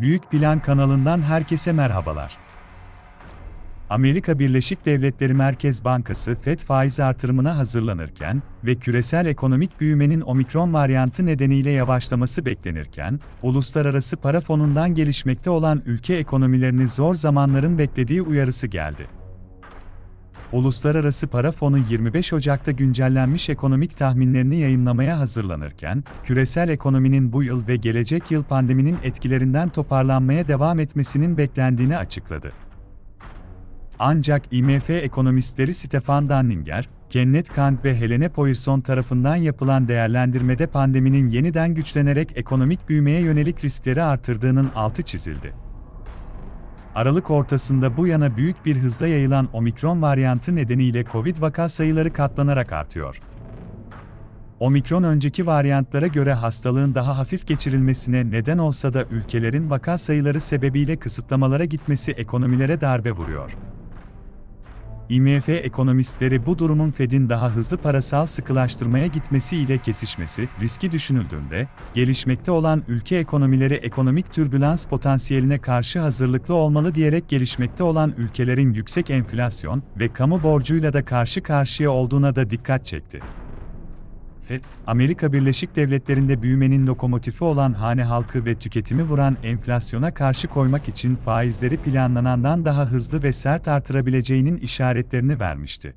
Büyük Plan kanalından herkese merhabalar. Amerika Birleşik Devletleri Merkez Bankası FED faiz artırımına hazırlanırken ve küresel ekonomik büyümenin omikron varyantı nedeniyle yavaşlaması beklenirken, uluslararası para fonundan gelişmekte olan ülke ekonomilerini zor zamanların beklediği uyarısı geldi. Uluslararası Para Fonu 25 Ocak'ta güncellenmiş ekonomik tahminlerini yayınlamaya hazırlanırken, küresel ekonominin bu yıl ve gelecek yıl pandeminin etkilerinden toparlanmaya devam etmesinin beklendiğini açıkladı. Ancak IMF ekonomistleri Stefan Danninger, Kenneth Kant ve Helene Poirson tarafından yapılan değerlendirmede pandeminin yeniden güçlenerek ekonomik büyümeye yönelik riskleri artırdığının altı çizildi. Aralık ortasında bu yana büyük bir hızla yayılan omikron varyantı nedeniyle Covid vaka sayıları katlanarak artıyor. Omikron önceki varyantlara göre hastalığın daha hafif geçirilmesine neden olsa da ülkelerin vaka sayıları sebebiyle kısıtlamalara gitmesi ekonomilere darbe vuruyor. IMF ekonomistleri bu durumun Fed'in daha hızlı parasal sıkılaştırmaya gitmesi ile kesişmesi riski düşünüldüğünde, gelişmekte olan ülke ekonomileri ekonomik türbülans potansiyeline karşı hazırlıklı olmalı diyerek gelişmekte olan ülkelerin yüksek enflasyon ve kamu borcuyla da karşı karşıya olduğuna da dikkat çekti. FED, Amerika Birleşik Devletleri'nde büyümenin lokomotifi olan hane halkı ve tüketimi vuran enflasyona karşı koymak için faizleri planlanandan daha hızlı ve sert artırabileceğinin işaretlerini vermişti.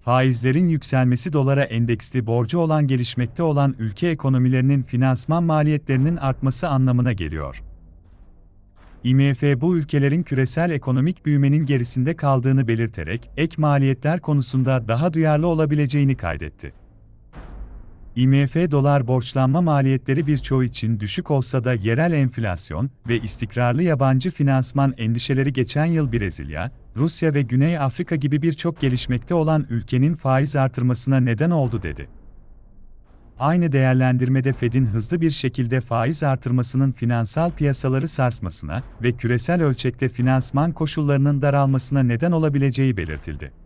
Faizlerin yükselmesi dolara endeksli borcu olan gelişmekte olan ülke ekonomilerinin finansman maliyetlerinin artması anlamına geliyor. IMF bu ülkelerin küresel ekonomik büyümenin gerisinde kaldığını belirterek ek maliyetler konusunda daha duyarlı olabileceğini kaydetti. IMF dolar borçlanma maliyetleri birçoğu için düşük olsa da yerel enflasyon ve istikrarlı yabancı finansman endişeleri geçen yıl Brezilya, Rusya ve Güney Afrika gibi birçok gelişmekte olan ülkenin faiz artırmasına neden oldu dedi. Aynı değerlendirmede Fed'in hızlı bir şekilde faiz artırmasının finansal piyasaları sarsmasına ve küresel ölçekte finansman koşullarının daralmasına neden olabileceği belirtildi.